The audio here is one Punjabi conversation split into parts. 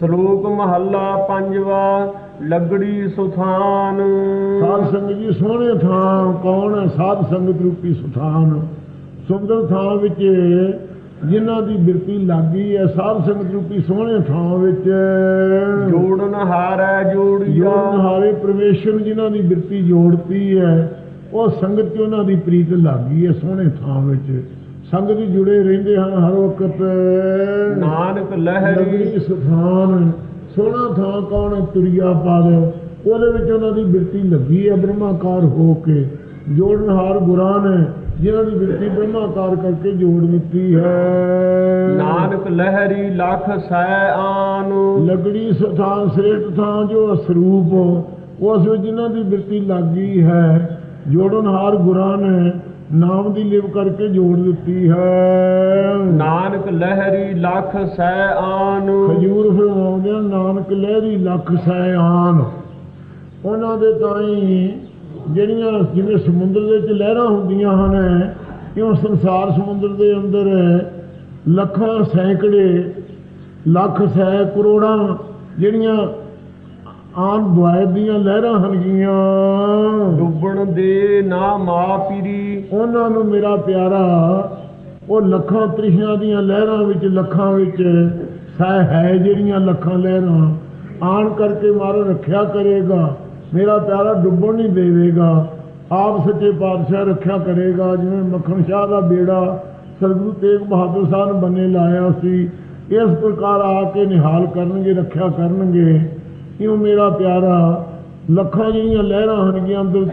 ਸ਼ਲੋਕ ਮਹੱਲਾ ਪੰਜਵਾ ਲੱਗੜੀ ਸੁਥਾਨ। ਸਾਧ ਸੰਗਤ ਜੀ ਸੋਹਣੇ ਥਾਂ ਕੌਣ ਹੈ? ਸਾਧ ਸੰਗਤ ਰੂਪੀ ਸੁਥਾਨ। ਸੁੰਦਰ ਥਾਂ ਵਿੱਚ ਜਿਨ੍ਹਾਂ ਦੀ ਬਿਰਤੀ ਲੱਗੀ ਹੈ ਸਾਧ ਸੰਗਤ ਰੂਪੀ ਸੋਹਣੇ ਥਾਂ ਵਿੱਚ। ਜੋੜਨ ਹਾਰੈ ਜੋੜੀਆ। ਜੋੜਨ ਹਾਰੇ ਪਰਮੇਸ਼ਰ ਜਿਨ੍ਹਾਂ ਦੀ ਬਿਰਤੀ ਜੋੜਤੀ ਹੈ ਉਹ ਸੰਗਤ ਚ ਉਹਨਾਂ ਦੀ ਪ੍ਰੀਤ ਲੱਗੀ ਹੈ ਸੋਹਣੇ ਥਾਂ ਵਿੱਚ। ਸੰਗਤ ਜੀ ਜੁੜੇ ਰਹਿੰਦੇ ਹਨ ਹਰ ਵਕਤ। ਨਾਨਕ ਲਹਿਰੀ। ਸੁਥਾਨ ਸੋਹਣਾ ਥਾਂ ਕੌਣ ਤੁਰਿਆ ਪਦ ਉਹਦੇ ਵਿੱਚ ਉਹਨਾਂ ਦੀ ਬਿਰਤੀ ਲੱਗੀ ਹੈ ਬ੍ਰਹਮਾਕਾਰ ਹੋ ਕੇ। ਜੋੜਨਹਾਰ ਗੁਰਾਂ ਨੇ ਜਿਨ੍ਹਾਂ ਦੀ ਬਿਰਤੀ ਬ੍ਰਹਮਾਕਾਰ ਕਰਕੇ ਜੋੜ ਦਿੱਤੀ ਹੈ। ਨਾਨਕ ਲਹਿਰੀ ਲਖ ਸੈ ਆਨ। ਲਗੜੀ ਸੁਥਾਨ ਸ੍ਰੇਸ਼ਟ ਥਾਂ ਜੋ ਸਰੂਪ ਉਸ ਵਿੱਚ ਜਿਨ੍ਹਾਂ ਦੀ ਬਿਰਤੀ ਲੱਗੀ ਹੈ ਜੋੜਨਹਾਰ ਗੁਰਾਂ ਨੇ ਨਾਮ ਦੀ ਲਿਵ ਕਰਕੇ ਜੋੜ ਦਿੱਤੀ ਹੈ। ਨਾਨਕ ਲਹਿਰੀ ਲਖ ਸੈ ਆਨ। ਖਜੂਰ ਫਰਮਾਉਂਦੇ ਆ ਨਾਨਕ ਲਹਿਰੀ ਲੱਖ ਸੈਆਨ ਉਹਨਾਂ ਦੇ ਤਾਈ ਜਿਹੜੀਆਂ ਜਿਵੇਂ ਸਮੁੰਦਰ ਦੇ ਵਿੱਚ ਲਹਿਰਾਂ ਹੁੰਦੀਆਂ ਹਨ ਕਿਉਂ ਸੰਸਾਰ ਸਮੁੰਦਰ ਦੇ ਅੰਦਰ ਲੱਖਾਂ ਸੈਂਕੜੇ ਲੱਖ ਸੈ ਕਰੋੜਾਂ ਜਿਹੜੀਆਂ ਆਨ ਦੁਆਇਤ ਦੀਆਂ ਲਹਿਰਾਂ ਹਨਗੀਆਂ ਡੁੱਬਣ ਦੇ ਨਾ ਮਾ ਪੀਰੀ। ਉਹਨਾਂ ਨੂੰ ਮੇਰਾ ਪਿਆਰਾ ਉਹ ਲੱਖਾਂ ਤ੍ਰਿਸ਼ਨਾ ਦੀਆਂ ਲਹਿਰਾਂ ਵਿੱਚ ਲੱਖਾਂ ਵਿੱਚ ਸਹਿ ਹੈ ਜਿਹੜੀਆਂ ਲੱਖਾਂ ਲਹਿਰਾਂ ਆਣ ਕਰਕੇ ਮਾਰੋ ਰੱਖਿਆ ਕਰੇਗਾ। ਮੇਰਾ ਪਿਆਰਾ ਡੁੱਬਣ ਨਹੀਂ ਦੇਵੇਗਾ। ਆਪ ਸੱਚੇ ਪਾਤਸ਼ਾਹ ਰੱਖਿਆ ਕਰੇਗਾ। ਜਿਵੇਂ ਮੱਖਣ ਸ਼ਾਹ ਦਾ ਬੇੜਾ ਸਤਿਗੁਰੂ ਤੇਗ ਬਹਾਦਰ ਸਾਹਿਬ ਨੇ ਬੰਨੇ ਲਾਇਆ ਸੀ ਇਸ ਪ੍ਰਕਾਰ ਆ ਕੇ ਨਿਹਾਲ ਕਰਨਗੇ ਰੱਖਿਆ ਕਰਨਗੇ। ਕਿਉਂ ਮੇਰਾ ਪਿਆਰਾ? ਲੱਖਾਂ ਜਿਹੜੀਆਂ ਲਹਿਰਾਂ ਹੋਣਗੀਆਂ ਅੰਦਰ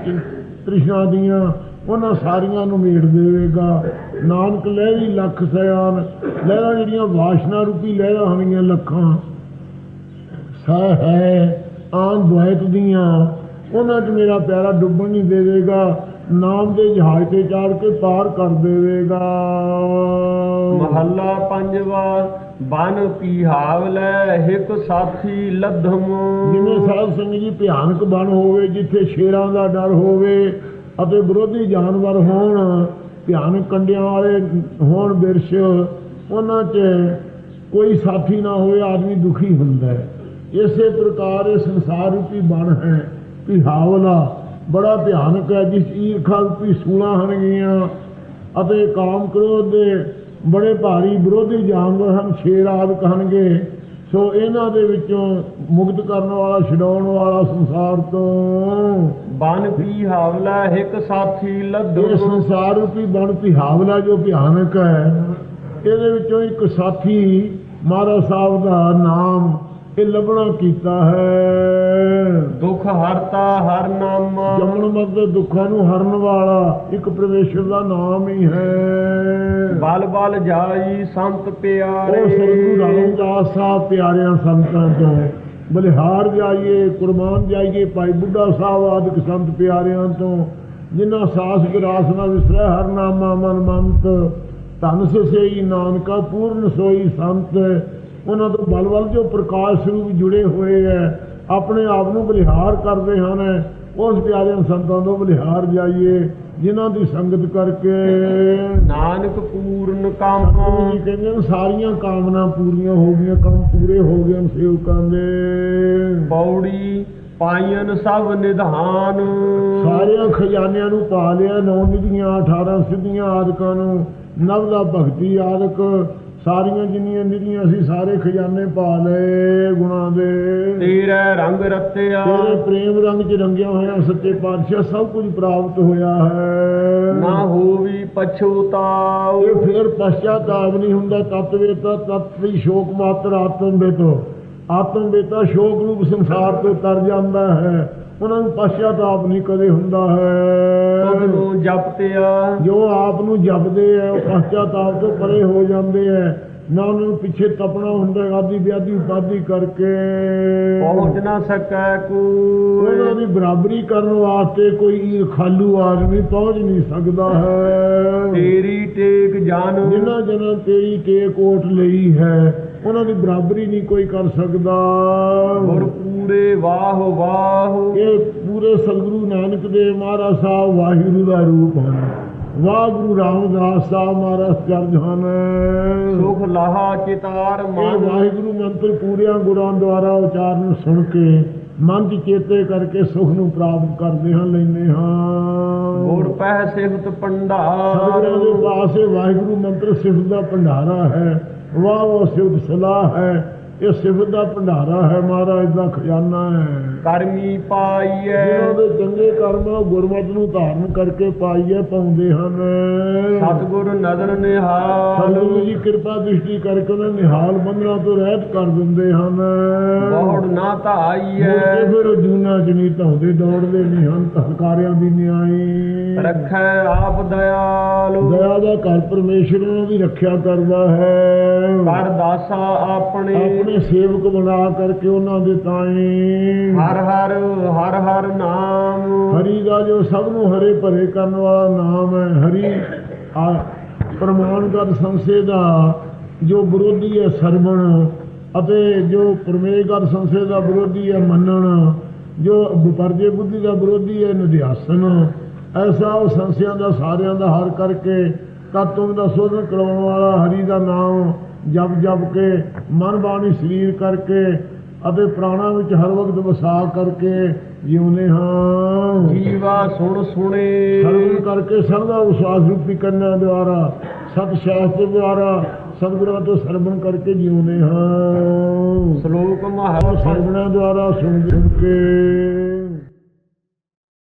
ਤ੍ਰਿਸ਼ਨਾ ਦੀਆਂ, ਉਹਨਾਂ ਸਾਰੀਆਂ ਨੂੰ ਮੇੜ ਦੇਵੇਗਾ। ਨਾਨਕ ਲਹਿਰੀ ਲੱਖ ਸਿਆਨ ਲਹਿਰਾਂ ਜਿਹੜੀਆਂ ਵਾਸ਼ਨਾ ਰੂਪੀ ਲਹਿਰਾਂ ਹੋਣਗੀਆਂ ਲੱਖਾਂ। ਸਹਿ ਹੈ ਆਨ ਦੁਆਇਤ ਦੀਆਂ, ਉਹਨਾਂ 'ਚ ਮੇਰਾ ਪਿਆਰਾ ਡੁੱਬਣ ਨਹੀਂ ਦੇਵੇਗਾ। ਨਾਮ ਦੇ ਜਹਾਜ਼ ਤੇ ਚਾੜ ਕੇ ਪਾਰ ਕਰ ਦੇਵੇਗਾ। ਮਹੱਲਾ ਪੰਜਵਾ ਬਨ ਪੀਹਾਵ ਹਿਕ ਸਾਥੀ ਲਧਮ। ਜਿਵੇਂ ਸਾਧ ਸੰਗਤ ਜੀ ਭਿਆਨਕ ਬਣ ਹੋਵੇ, ਜਿੱਥੇ ਸ਼ੇਰਾਂ ਦਾ ਡਰ ਹੋਵੇ ਅਤੇ ਵਿਰੋਧੀ ਜਾਨਵਰ ਹੋਣ, ਭਿਆਨਕ ਕੰਡਿਆਂ ਵਾਲੇ ਹੋਣ ਬਿਰਸ਼, ਉਹਨਾਂ 'ਚ ਕੋਈ ਸਾਥੀ ਨਾ ਹੋਵੇ, ਆਦਮੀ ਦੁਖੀ ਹੁੰਦਾ ਹੈ। ਇਸੇ ਪ੍ਰਕਾਰ ਇਹ ਸੰਸਾਰ ਰੂਪੀ ਬਣ ਹੈ, ਪਿਹਾਵਲਾ। ਬੜਾ ਭਿਆਨਕ ਹੈ, ਜਿਸ ਈਰਖਾ ਰੂਪੀ ਸੂਲਾਂ ਹਨਗੀਆਂ ਅਤੇ ਕਾਮ ਕ੍ਰੋਧ ਦੇ ਬੜੇ ਭਾਰੀ ਵਿਰੋਧੀ ਜਾਨਵਰ ਹਨ ਸ਼ੇਰ ਆਦਿ ਕਹਣਗੇ। ਸੋ ਇਹਨਾਂ ਦੇ ਵਿੱਚੋਂ ਮੁਕਤ ਕਰਨ ਵਾਲਾ ਛਡਾਉਣ ਵਾਲਾ ਸੰਸਾਰ ਤੋਂ ਬਨ ਪੀਹਾਵ ਲੈ ਹਿਕ ਸਾਥੀ ਇਹ ਲਧਮ ਸੰਸਾਰ ਰੂਪੀ ਬਣ ਪਿਹਾਵਲਾ ਜੋ ਭਿਆਨਕ ਹੈ ਇਹਦੇ ਵਿੱਚੋਂ ਇੱਕ ਸਾਥੀ ਮਹਾਰਾਜ ਸਾਹਿਬ ਦਾ ਨਾਮ ਇਹ ਲੱਭਣਾ ਕੀਤਾ ਹੈ। ਦੁਖ ਹਰਤਾ ਹਰ ਨਾਮ। ਜਮਨ ਮਤ ਦੇ ਦੁੱਖਾਂ ਨੂੰ ਹਰਨ ਵਾਲਾ ਇੱਕ ਪਰਮੇਸ਼ਰ ਦਾ ਨਾਮ ਹੀ ਹੈ। ਬਲ ਬਲ ਜਾਈ ਸੰਤ ਉਹ ਪਿਆਰੇ ਸਤਿਗੁਰੂ ਰਾਮਦਾਸ ਸਾਹਿਬ ਪਿਆਰਿਆਂ ਸੰਤਾਂ ਤੋਂ ਬਲਿਹਾਰ ਜਾਈਏ ਕੁਰਬਾਨ ਜਾਈਏ ਭਾਈ ਬੁੱਢਾ ਸਾਹਿਬ ਆਦਿਕ ਸੰਤ ਪਿਆਰਿਆਂ ਤੋਂ ਜਿਨ੍ਹਾਂ ਸਾਸ ਵਿਰਾਸ ਨਾ ਵਿਸਰੈ ਹਰ ਨਾਮਾ ਮਨ ਮੰਤ ਧਨ ਸੇਈ ਨਾਨਕਾ ਪੂਰਨ ਸੋਈ ਸੰਤ ਉਹਨਾਂ ਤੋਂ ਬਲ ਬਲ ਜੋ ਪ੍ਰਕਾਸ਼ ਸਰੂਪ ਜੁੜੇ ਹੋਏ ਹੈ ਆਪਣੇ ਆਪ ਨੂੰ ਬਲਿਹਾਰ ਕਰਦੇ ਹਨ ਉਸ ਪਿਆਰਿਆਂ ਸੰਤਾਂ ਤੋਂ ਬਲਿਹਾਰ ਜਾਈਏ ਜਿਨ੍ਹਾਂ ਦੀ ਸੰਗਤ ਕਰਕੇ ਨਾਨਕ ਪੂਰਨ ਕੰਮ ਜੀ ਕਹਿੰਦੇ ਨੇ ਸਾਰੀਆਂ ਕਾਮਨਾ ਪੂਰੀਆਂ ਹੋ ਗਈਆਂ ਕੰਮ ਪੂਰੇ ਹੋ ਗਏ ਹਨ ਸੇਵਕਾਂ ਦੇ। ਪੌੜੀ ਪਾਇਨ ਸਭ ਨਿਧਾਨ। ਸਾਰਿਆਂ ਖਜ਼ਾਨਿਆਂ ਨੂੰ ਪਾ ਲਿਆ ਨੌ ਨਿਧੀਆਂ 18 ਸਿੱਧੀਆਂ ਆਦਿਕਾਂ ਨੂੰ। ਨਵ ਦਾ ਭਗਤੀ ਆਦਿਕ। ਸਾਰੀਆਂ ਜਿੰਨੀਆਂ ਨਿਧੀਆਂ ਸੀ ਸਾਰੇ ਖਜ਼ਾਨੇ ਪਾ ਲਏ ਗੁਣਾਂ ਦੇ। ਤੇਰੇ ਰੰਗ ਰਤਿਆ। ਤੇਰੇ ਪ੍ਰੇਮ ਰੰਗ ਚ ਰੰਗਿਆ ਹੋਇਆ ਸੱਚੇ ਪਾਤਸ਼ਾਹ ਸਭ ਕੁਝ ਪ੍ਰਾਪਤ ਹੋਇਆ ਹੈ। ਨਾ ਹੋਵੀ ਪਛੋਤਾਉ। ਇਹ ਫਿਰ ਪਛਤਾਪ ਨਹੀਂ ਹੁੰਦਾ ਤਤ ਵੇਤਾ ਤਤ ਵੀ ਸ਼ੋਕ ਮਾਤਰ ਆਤਮ ਵੇਤੋ। ਆਤਮ ਵੇਤਾ ਸ਼ੋਕ ਰੂਪ ਸੰਸਾਰ ਤੋਂ ਤਰ ਜਾਂਦਾ ਹੈ। ਉਹਨਾਂ ਨੂੰ ਪਛਤਾਪ ਨਹੀਂ ਕਦੇ ਹੁੰਦਾ ਹੈ। ਜਪਤਿਆ ਜੋ ਆਪ ਨੂੰ ਜਪਦੇ ਆ ਉਹ ਪਛਤਾਪ ਤੋਂ ਪਰੇ ਹੋ ਜਾਂਦੇ ਆ ਨਾ ਉਹਨਾਂ ਨੂੰ ਪਿੱਛੇ ਤਪਣਾ ਹੁੰਦਾ ਆਦੀ ਵਿਆਦੀ ਉਪਾਦੀ ਕਰਕੇ। ਪਹੁੰਚ ਨਾ ਸਕੈ ਉਹਨਾਂ ਕੋਈ ਦੀ ਬਰਾਬਰੀ ਕਰਨ ਵਾਸਤੇ ਕੋਈ ਖਾਲੂ ਆਦਮੀ ਪਹੁੰਚ ਨਹੀਂ ਸਕਦਾ ਹੈ। ਤੇਰੀ ਟੇਕ ਜਾਨ ਜਿਨ੍ਹਾਂ ਜਨਾਂ ਤੇਰੀ ਟੇਕ ਓਟ ਲਈ ਹੈ ਉਹਨਾਂ ਦੀ ਬਰਾਬਰੀ ਨਹੀਂ ਕੋਈ ਕਰ ਸਕਦਾ। ਗੁਰ ਪੂਰੇ ਵਾਹ ਵਾਹ। ਇਹ ਪੂਰੇ ਸਤਿਗੁਰੂ ਨਾਨਕ ਦੇਵ ਮਹਾਰਾਜ ਸਾਹਿਬ ਵਾਹਿਗੁਰੂ ਦਾ ਰੂਪ ਹਨ। ਵਾਹਿਗੁਰੂ ਰਾਮਦਾਸ ਸਾਹਿਬ ਮਹਾਰਾਜ ਚਰਜ ਹਨ। ਸੁਖ ਲਾਹਾ ਚਿਤਾਰ ਮਨ। ਵਾਹਿਗੁਰੂ ਮੰਤਰ ਪੂਰਿਆਂ ਗੁਰਾਂ ਦੁਆਰਾ ਉਚਾਰਨ ਸੁਣ ਕੇ ਮਨ ਚ ਚੇਤੇ ਕਰਕੇ ਸੁਖ ਨੂੰ ਪ੍ਰਾਪਤ ਕਰਦੇ ਹਾਂ ਲੈਨੇ ਹਾਂ। ਗੁਰ ਪਹਿ ਸਿਫਤ ਭੰਡਾਰ। ਸਤਿਗੁਰਾਂ ਦੇ ਪਾਸੇ ਵਾਹਿਗੁਰੂ ਮੰਤਰ ਸਿਫਤ ਦਾ ਭੰਡਾਰਾ ਹੈ। ਵਾਹ ਉਹ ਸਿਫਤ ਸਲਾਹ ਹੈ। ਇਹ ਸਿਫਤ ਦਾ ਭੰਡਾਰਾ ਹੈ ਮਹਾਰਾਜ ਦਾ ਖਜ਼ਾਨਾ ਹੈ। ਕਰਮੀ ਪਾਈਐ। ਜਿਨ੍ਹਾਂ ਦੇ ਚੰਗੇ ਕਰਮ ਗੁਰਮਤਿ ਨੂੰ ਧਾਰਨ ਕਰਕੇ ਪਾਈਏ ਪਾਉਂਦੇ ਹਨ। ਸਤਿਗੁਰ ਨਦਰ ਨਿਹਾਲ। ਸਤਿਗੁਰੂ ਜੀ ਕਿਰਪਾ ਦ੍ਰਿਸ਼ਟੀ ਕਰਕੇ ਉਹਨਾਂ ਨੂੰ ਨਿਹਾਲ ਬੰਧਨਾਂ ਤੋਂ ਰਹਿਤ ਕਰ ਦਿੰਦੇ ਹਨ। ਬਹੁੜ ਨਾ ਕੇ ਫਿਰ ਜੂਨਾ ਚ ਨਹੀਂ ਧਾਉਂਦੇ ਦੌੜਦੇ ਨਹੀਂ ਹਨ ਹੰਕਾਰਿਆਂ ਦੀ ਨਿਆਈ। ਰੱਖੈ ਆਪ ਦਇਆਲੁ। ਦਇਆ ਦਾ ਘਰ ਪਰਮੇਸ਼ਰ ਉਹਨਾਂ ਦੀ ਰੱਖਿਆ ਕਰਦਾ ਹੈ। ਕਰ ਦਾਸਾ ਆਪਣੇ ਆਪਣੇ ਸੇਵਕ ਬਣਾ ਕਰਕੇ ਉਹਨਾਂ ਦੇ ਤਾਏ। ਹਰ ਹਰ ਹਰ ਹਰ ਨਾਮ। ਹਰੀ ਦਾ ਜੋ ਸਭ ਨੂੰ ਹਰੇ ਭਰੇ ਕਰਨ ਵਾਲਾ ਨਾਮ ਹੈ ਹਰੀ ਆ ਪ੍ਰਮਾਣਗਤ ਸੰਸੇ ਦਾ ਜੋ ਵਿਰੋਧੀ ਹੈ ਸਰਵਣ ਅਤੇ ਜੋ ਪ੍ਰਮੇਯਗਤ ਸੰਸੇ ਦਾ ਵਿਰੋਧੀ ਹੈ ਮੰਨਣ ਜੋ ਵਿਪਰਜੇ ਬੁੱਧੀ ਦਾ ਵਿਰੋਧੀ ਹੈ ਨਿਧਿਆਸਨ ਐਸਾ ਉਹ ਸੰਸਿਆਂ ਦਾ ਸਾਰਿਆਂ ਦਾ ਹਰ ਕਰਕੇ ਤਤਵ ਦਾ ਸੋਧਨ ਕਰਾਉਣ ਵਾਲਾ ਹਰੀ ਦਾ ਨਾਮ ਜਪ ਜਪ ਕੇ ਮਨ ਬਾਣੀ ਸਰੀਰ ਕਰਕੇ ਅਤੇ ਪ੍ਰਾਣਾਂ ਵਿੱਚ ਹਰ ਵਕਤ ਵਸਾ ਕਰਕੇ ਜਿਉਂਦੇ ਹਾਂ। ਜੀਵਾ ਸੁਣ ਸੁਣੇ। ਸਰਵਣ ਕਰਕੇ ਸਰਦਾ ਵਿਸ਼ਵਾਸ ਰੂਪੀ ਕੰਨਾਂ ਦੁਆਰਾ ਸਤ ਸ਼ਾਸਤਰ ਦੁਆਰਾ ਸਤਿਗੁਰਾਂ ਤੋਂ ਸਰਵਣ ਕਰਕੇ ਜਿਉਂਦੇ ਹਾਂ। ਸ਼ਲੋਕ ਮਹਲਾ ਸਰਵਣਾ ਦੁਆਰਾ ਸੁਣ ਸੁਣ ਕੇ